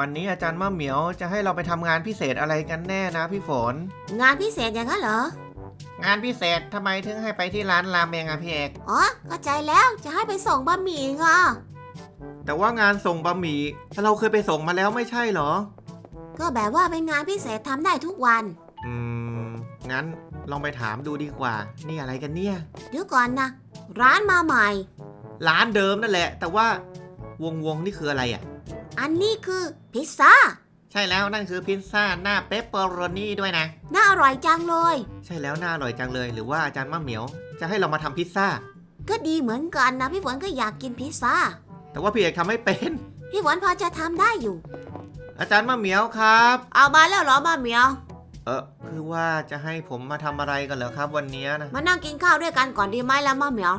วันนี้อาจารย์มะเหมียวจะให้เราไปทำงานพิเศษอะไรกันแน่นะพี่ฝน งานพิเศษอย่างนั้นเหรอ งานพิเศษทำไมถึงให้ไปที่ร้านรามเองอะพี่เอก อ๋อเข้าใจแล้วจะให้ไปส่งบะหมี่ไงแต่ว่างานส่งบะหมี่เราเคยไปส่งมาแล้วไม่ใช่เหรอ ก็แบบว่าเป็นงานพิเศษทำได้ทุกวัน อืม งั้นลองไปถามดูดีกว่า นี่อะไรกันเนี่ย เดี๋ยวก่อนนะ ร้านมาใหม่ ร้านเดิมนั่นแหละ แต่ว่าวงวงๆนี่คืออะไรอะ อันนี้คือพิซซ่า ใช่แล้วนั่นคือพิซซ่าหน้าเปปเปอโรนีด้วยนะ น่าอร่อยจังเลย ใช่แล้วน่าอร่อยจังเลย หรือว่าอาจารย์มะเหมียว จะให้เรามาทำพิซซ่า ก็ดีเหมือนกันนะ พี่ฝนก็อยากกินพิซซ่า แต่ว่าพี่เอกทำไม่เป็น พี่ฝนพอจะทำได้อยู่ อาจารย์มะเหมียวครับ เอามาแล้วเหรอมาเหมียว เออ คือว่าจะให้ผมมาทำอะไรกันเหรอครับวันนี้นะมานั่งกินข้าวด้วยกันก่อนดีไหมแล้วมาเหมียว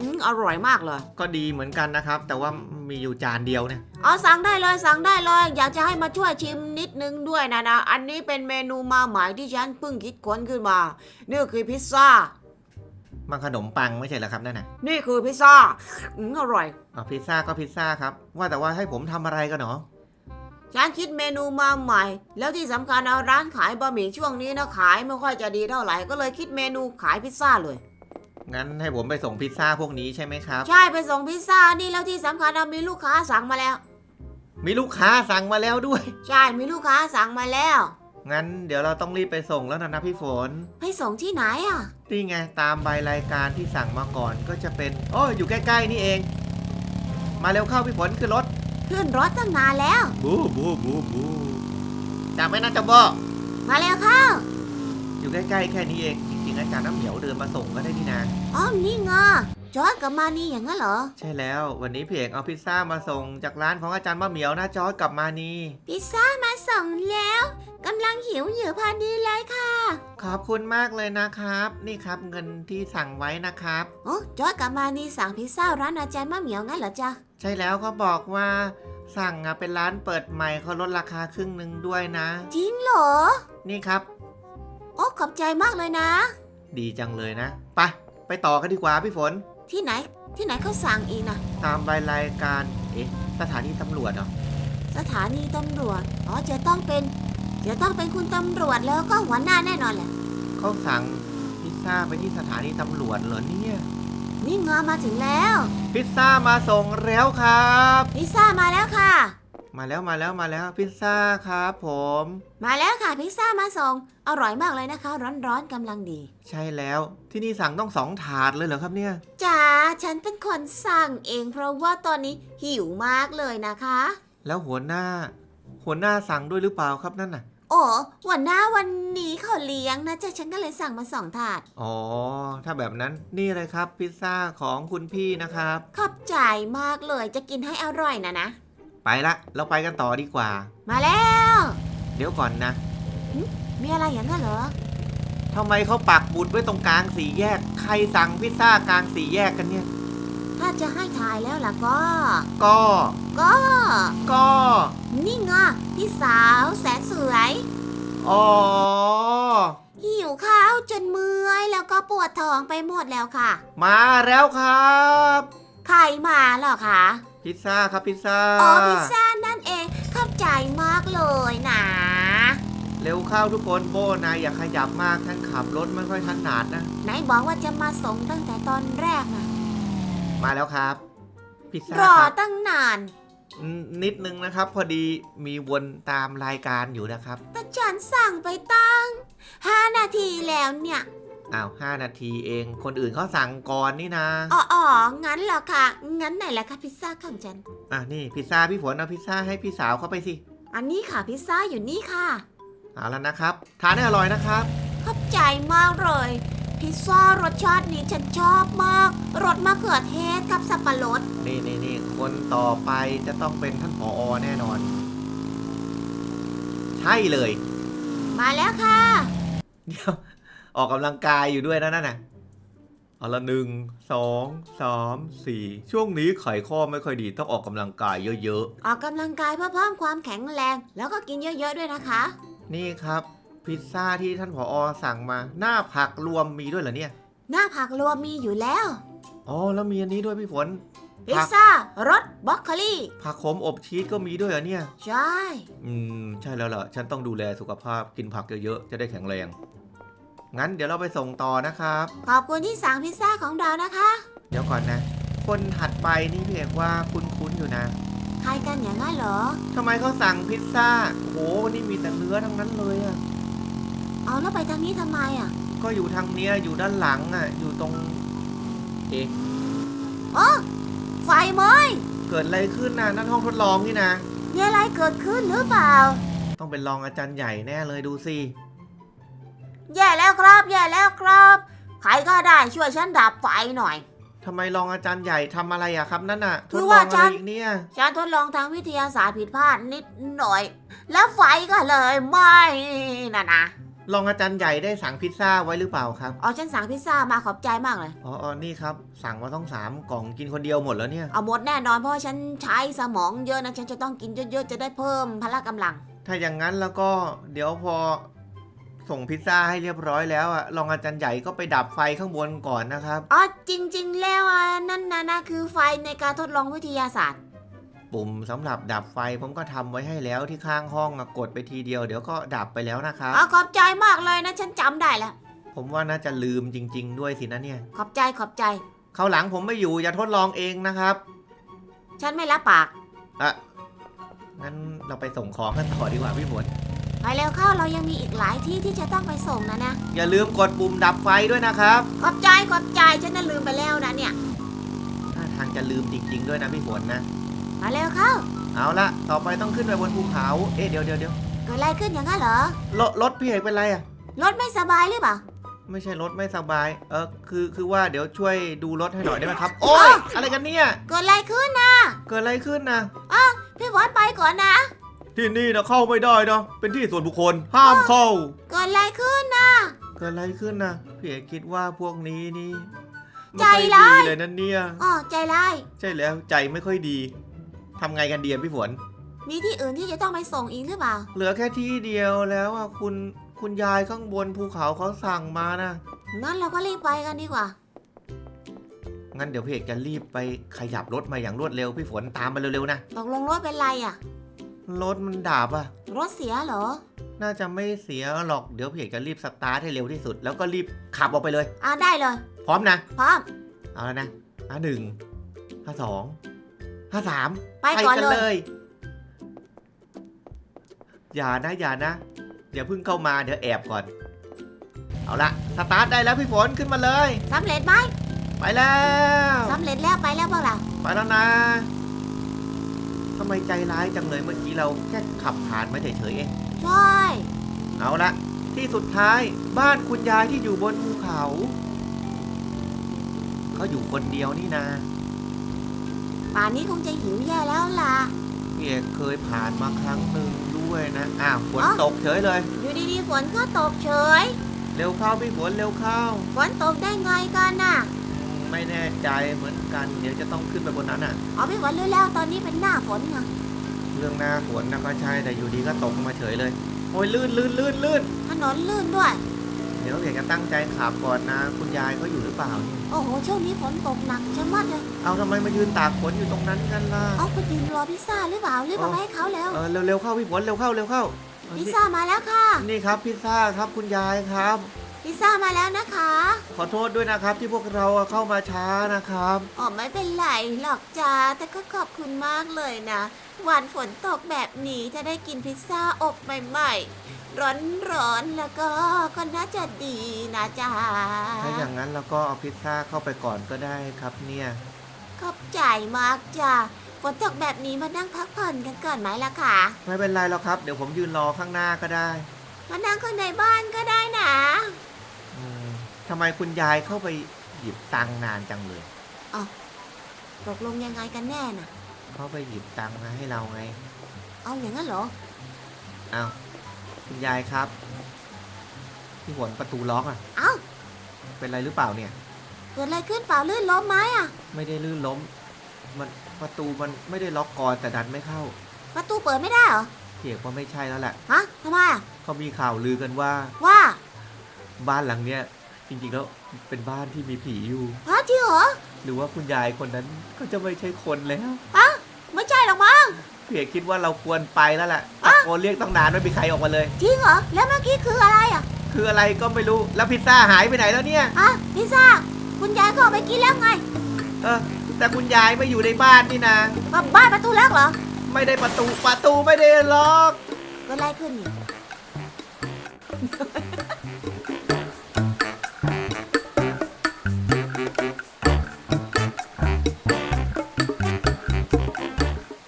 อืมอร่อยมากเลยก็ดีเหมือนกันนะครับ แต่ว่ามีอยู่จานเดียวเนี่ยเอาสั่งได้เลยสั่งได้เลย อยากจะให้มาช่วยชิมนิดนึงด้วยนะนะอันนี้เป็นเมนูมาใหม่ที่ฉันเพิ่งคิดค้นขึ้นมานี่คือพิซซ่า มันขนมปังไม่ใช่เหรอครับนั่นน่ะนี่คือพิซซ่าอืมอร่อย อะพิซซ่าก็พิซซ่าครับว่าแต่ว่าให้ผมทำอะไรกันเนาะ ฉันคิดเมนูมาใหม่ แล้วที่สำคัญเอาร้านขายบะหมี่ช่วงนี้นะขายไม่ค่อยจะดีเท่าไหร่ก็เลยคิดเมนูขายพิซซ่าเลย งั้นให้ผมไปส่งพิซซ่าพวกนี้ใช่ไหมครับ ใช่ไปส่งพิซซ่านี่แล้วที่สำคัญเอามีลูกค้าสั่งมาแล้ว มีลูกค้าสั่งมาแล้วด้วย ใช่มีลูกค้าสั่งมาแล้ว งั้นเดี๋ยวเราต้องรีบไปส่งแล้วนะนะพี่ฝน ให้ส่งที่ไหนอะ นี่ไงตามใบรายการที่สั่งมาก่อนก็จะเป็น โอ้ยอยู่ใกล้ๆนี่เอง มาเร็วเข้าพี่ฝนขึ้นรถ ขึ้นรถตั้งนานแล้ว บูบูบูบูจำไว้นะเจ้าโบมาแล้วเข้าอยู่ใกล้ๆแค่นี้เองจริงๆอาจารย์น้ำเหมียวเดินมาส่งก็ได้นี่นาอ๋อนี่ไง จอร์ดกับมานี่อย่างนั้นเหรอ ใช่แล้ววันนี้พี่เอกเอาพิซซ่ามาส่งจากร้านของอาจารย์มะเหมียวนะจอร์ดกลับมานี่พิซซ่ามาส่งแล้วกำลังหิวอยู่พอดีเลยค่ะ ขอบคุณมากเลยนะครับ นี่ครับเงินที่สั่งไว้นะครับ โอ้จอร์ดกับมานี่สั่งพิซซ่าร้านอาจารย์มะเหมียวงั้นเหรอจ๊ะ ใช่แล้วเขาบอกว่า สั่งอะเป็นร้านเปิดใหม่เขาลดราคาครึ่งหนึ่งด้วยนะ จริงเหรอ นี่ครับ โอ้ขอบใจมากเลยนะ ดีจังเลยนะไปไปต่อกันดีกว่าพี่ฝน ที่ไหน ที่ไหนเขาสั่งอีกนะตามใบรายการ เอ๊ะ สถานีตำรวจเหรอ สถานีตำรวจ อ๋อจะต้องเป็นจะต้องเป็นคุณตำรวจแล้วก็หัวหน้าแน่นอนแหละ เขาสั่งพิซซ่าไปที่สถานีตำรวจเหรอเนี่ย นี่งอมาถึงแล้ว พิซซ่ามาส่งแล้วครับ พิซซ่ามาแล้วค่ะ มาแล้วมาแล้วมาแล้วพิซซ่าครับผม มาแล้วค่ะพิซซ่ามาส่งอร่อยมากเลยนะคะ ร้อนๆกำลังดี ใช่แล้วที่นี่สั่งต้องสองถาดเลยเหรอครับเนี่ยจ๋าฉันเป็นคนสั่งเอง เพราะว่าตอนนี้หิวมากเลยนะคะ แล้วหัวหน้า หัวหน้าสั่งด้วยหรือเปล่าครับนั่นน่ะ โอ้วันหน้าวันนี้เขาเลี้ยงนะจ๊ะฉันก็เลยสั่งมาสองถาด อ๋อ ถ้าแบบนั้นนี่เลยครับพิซซ่าของคุณพี่นะครับ ขอบใจมากเลยจะกินให้อร่อยนะนะ ไปละเราไปกันต่อดีกว่า มาแล้ว เดี๋ยวก่อนนะมีอะไรอย่างนั้นเหรอทำไมเขาปักบุดไว้ตรงกลางสี่แยก ใครสั่งพิซซ่ากลางสี่แยกกันเนี่ย ถ้าจะให้ถ่ายแล้วล่ะก็ ก็ ก็ ก็ นี่ไงพี่สาวแสนสวย อ๋อ หิวข้าวจนเมื่อยแล้วก็ปวดท้องไปหมดแล้วค่ะ มาแล้วครับ ใครมาเหรอคะ พิซซ่าครับพิซซ่าอ๋อพิซซ่านั่นเองขอบใจมากเลยนะเร็วเข้าทุกคนโบนายอย่าขยับมากท่านขับรถไม่ค่อยถนัดนะไหนบอกว่าจะมาส่งตั้งแต่ตอนแรกนะมาแล้วครับ พิซซ่ารอครับตั้งนานอืมนิดนึงนะครับ พอดีมีวนตามรายการอยู่นะครับแต่ฉันสั่งไปตั้งห้านาทีแล้วเนี่ย อ้าวห้านาทีเอง คนอื่นเขาสั่งก่อนนี่นะอ๋ออ๋องั้นเหรอคะงั้นไหนล่ะคะพิซซ่าของฉัน อะนี่พิซซ่าพี่ฝนเอาพิซซ่าให้พี่สาวเข้าไปสิ อันนี้ค่ะพิซซ่าอยู่นี่ค่ะ เอาแล้วนะครับ ทานให้อร่อยนะครับ ขอบใจมากเลย พิซซ่ารสชาตินี้ฉันชอบมาก รสมะเขือเทศกับสับปะรด นี่นี่นี่คนต่อไปจะต้องเป็นท่านผออแน่นอน ใช่เลย มาแล้วค่ะ เดี๋ยว ออกกำลังกายอยู่ด้วยนะนั่นน่ะเอาละหนึ่งสองสามสี่ช่วงนี้ไขข้อไม่ค่อยดีต้องออกกำลังกายเยอะออกกำลังกายเพื่อเพิ่มความแข็งแรง แล้วก็กินเยอะๆด้วยนะคะ ๆ นี่ครับ พิซซ่าที่ท่านผออสั่งมา หน้าผักรวมมีด้วยเหรอเนี่ย หน้าผักรวมมีอยู่แล้ว อ๋อแล้วมีอันนี้ด้วยพี่ฝน พิซซ่ารสบล็อกโคลี่ ผักขมอบชีสก็มีด้วยเหรอเนี่ย ใช่ อืม ใช่แล้วล่ะ ฉันต้องดูแลสุขภาพกินผักเยอะๆ จะได้แข็งแรง งั้นเดี๋ยวเราไปส่งต่อนะครับ ขอบคุณที่สั่งพิซซ่าของเรานะคะ เดี๋ยวก่อนนะ คนถัดไปนี่พี่เอกว่าคุ้นๆอยู่นะ ใครกันอย่างนั้นเหรอ ทำไมเขาสั่งพิซซ่าโอ้โหนี่มีแต่เนื้อทั้งนั้นเลยอะเอาแล้วไปทางนี้ทำไมอะ ก็อยู่ทางเนี้ยอยู่ด้านหลังอะอยู่ตรงเอ๊ะอ๋อไฟไหม้เกิดอะไรขึ้นนะนั่นห้องทดลองนี่นะ มีอะไรเกิดขึ้นหรือเปล่า ต้องเป็นรองอาจารย์ใหญ่แน่เลยดูสิ แย่แล้วครับ แย่แล้วครับ ใครก็ได้ช่วยฉันดับไฟหน่อย ทำไมรองอาจารย์ใหญ่ทำอะไรอะครับนั่นน่ะทคืดอลว่าองอะฉัไรนอีกเนี่ย ฉันทดลองทางวิทยาศาสตร์ผิดพลาดนิดหน่อย แล้วไฟก็เลยไหม้น่ะนะรองอาจารย์ใหญ่ได้สั่งพิซซ่าไว้หรือเปล่าครับ อ๋อฉันสั่งพิซซ่ามาขอบใจมากเลย อ๋อออนี่ครับ สั่งมาต้องสามกล่องกินคนเดียวหมดแล้วเนี่ย เอาหมดแน่นอนเพราะว่าฉันใช้สมองเยอะนะฉันจะต้องกินเยอะๆจะได้เพิ่มพละกำลัง ถ้าอย่างนั้นแล้วก็เดี๋ยวพอ ส่งพิซซ่าให้เรียบร้อยแล้วอะรองอาจารย์ใหญ่ก็ไปดับไฟข้างบนก่อนนะครับ อ๋อจริง ๆ แล้วอะนั่นนะนะคือไฟในการทดลองวิทยาศาสตร์ ปุ่มสำหรับดับไฟผมก็ทำไว้ให้แล้วที่ข้างห้องอะกดไปทีเดียวเดี๋ยวก็ดับไปแล้วนะครับ อ๋อขอบใจมากเลยนะฉันจำได้แล้ว ผมว่าน่าจะลืมจริง ๆ ด้วยสินะเนี่ยขอบใจขอบใจ คราวหลังผมไม่อยู่อย่าทดลองเองนะครับฉันไม่รับปากอะงั้นเราไปส่งของกันต่อดีกว่าพี่ฝน ไปเร็วเข้าเรายังมีอีกหลายที่ที่จะต้องไปส่งนะนะอย่าลืมกดปุ่มดับไฟด้วยนะครับขอบใจขอบใจฉันน่ะลืมไปแล้วนะเนี่ยถ้าทางจะลืมจริง ๆ ด้วยนะพี่ฝนนะ มาเร็วเข้าเอาละต่อไปต้องขึ้นไปบนภูเขาเอ๊ะเดี๋ยวเดี๋ยวเดี๋ยวเกิดอะไรขึ้นอย่างนั้นเหรอรถรถพี่เอกเป็นไรอะรถไม่สบายหรือเปล่าไม่ใช่รถไม่สบาย เออคือคือว่าเดี๋ยวช่วยดูรถให้หน่อยได้ไหมครับ โอ๊ยอะไรกันเนี่ย เกิดอะไรขึ้นนะเกิดอะไรขึ้นนะพี่บอสไปก่อนนะ ที่นี่นะเข้าไม่ได้นะเป็นที่ส่วนบุคคล ห้ามเข้า เกิดอะไรขึ้นนะเกิดอะไรขึ้นนะพี่เอกคิดว่าพวกนี้นี่ใจไม่ค่อยร้ายดีเลยนั่นเนี่ย อ๋อใจร้าย ใช่แล้วใจไม่ค่อยดีทำไงกันเดียพี่ฝน มีที่อื่นที่จะต้องไปส่งอีกหรือเปล่า เหลือแค่ที่เดียวแล้วอะคุณคุณยายข้างบนภูเขาเขาสั่งมานะงั้นเราก็รีบไปกันดีกว่า งั้นเดี๋ยวพี่เอกจะรีบไปขยับรถมาอย่างรวดเร็วพี่ฝนตามมาเร็วๆนะตกลงรถเป็นไรอะ รถมันดับอะรถเสียเหรอ น่าจะไม่เสียหรอก เดี๋ยวพี่เอกจะรีบสตาร์ทให้เร็วที่สุด แล้วก็รีบขับออกไปเลย อ่าได้เลย พร้อมนะ พร้อม เอาแล้วนะห้าหนึ่งห้าสองห้าสามไปก่อนเลยยอย่านะอย่านะอย่าเพิ่งเข้ามาเดี๋ยวแอบก่อน เอาละสตาร์ทได้แล้วพี่ฝนขึ้นมาเลย สำเร็จไหมไปแล้ว สำเร็จแล้วไปแล้วพวกเรา ไปแล้วนะทำไมใจร้ายจังเลยเมื่อกี้เราแค่ขับผ่านมาเฉยๆเอง ใช่ เอาละที่สุดท้ายบ้านคุณยายที่อยู่บนภูเขา เขาอยู่คนเดียวนี่นะป่านนี้คงจะหิวแย่แล้วล่ะ พี่เอกเคยผ่านมาครั้งหนึ่งด้วยนะอ้าวฝนอ๋อ ตกเฉยเลย อยู่ดีๆฝนก็ตกเฉย เร็วเข้าพี่ฝนเร็วเข้า ฝนตกได้ไงกันน่ะ ไม่แน่ใจเหมือนกัน เดี๋ยวจะต้องขึ้นไปบนนั้นอะ อ๋อพี่ฝนรู้แล้วตอนนี้เป็นหน้าฝนไงเรื่องหน้าฝนนะก็ใช่แต่อยู่ดีก็ตกมาเฉยเลย โอ้ยลื่นลื่นลื่นลื่นถนนลื่นด้วย เดี๋ยวเอกจะตั้งใจขับก่อนนะ คุณยายเขาอยู่หรือเปล่าเนี่ยโอ้โหช่วงนี้ฝนตกหนักชะมัดเลยเอาทำไมมายืนตากฝนอยู่ตรงนั้นกันล่ะเอาไปยืนรอพิซซ่าหรือเปล่ารีบเอาไปให้เขาแล้วเออเร็วๆเข้าพี่ฝนเร็วเข้าเร็วเข้าเออพิซนี่ซ่ามาแล้วค่ะนี่ครับพิซซ่าครับคุณยายครับ พิซซ่ามาแล้วนะคะ ขอโทษด้วยนะครับที่พวกเราเข้ามาช้านะครับ อ๋อไม่เป็นไรหรอกจ้าแต่ก็ขอบคุณมากเลยนะ วันฝนตกแบบนี้จะได้กินพิซซ่าอบใหม่ๆ ร้อนๆแล้วก็ก็น่าจะดีนะจ๊ะถ้าอย่างนั้นเราก็เอาพิซซ่าเข้าไปก่อนก็ได้ครับเนี่ย ขอบใจมากจ้าฝนตกแบบนี้มานั่งพักผ่อนกันก่อนไหมล่ะคะไม่เป็นไรหรอกครับ เดี๋ยวผมยืนรอข้างหน้าก็ได้ มานั่งข้างในบ้านก็ได้นะอืมทำไมคุณยายเข้าไปหยิบตังค์นานจังเลย ตกลงยังไงกันแน่น่ะ เขาไปหยิบตังค์มาให้เราไง เอาอย่างนั้นเหรออ้าวคุณยายครับ ที่หัวประตูล็อกอะเอ้า เป็นไรหรือเปล่าเนี่ย เกิดอะไรขึ้นเปล่าลื่นล้มไหมอะ ไม่ได้ลื่นล้ม มันประตูมันไม่ได้ล็อกก่อนแต่ดันไม่เข้าประตูเปิดไม่ได้เหรอเพียกว่าไม่ใช่แล้วแหละฮะทำไมอะ เขามีข่าวลือกันว่า ว่า บ้านหลังเนี้ย จริงๆแล้วเป็นบ้านที่มีผีอยู่ ฮะจริงเหรอหรือว่าคุณยายคนนั้นก็จะไม่ใช่คนแล้วอะไม่ใช่หรอกมั้งพี่เอกคิดว่าเราควรไปแล้วแหละตะโกนเรียกตั้งนานไม่มีใครออกมาเลย จริงเหรอ แล้วเมื่อกี้คืออะไรอะ คืออะไรก็ไม่รู้แล้วพิซซ่าหายไปไหนแล้วเนี่ยอะพิซซ่า คุณยายก็เอาไปกินแล้วไง เออแต่คุณยายไม่อยู่ในบ้านนี่นะมาบ้านประตูแรกเหรอ ไม่ได้ประตูประตูไม่ได้ล็อกก็ไล่ขึ้นนี่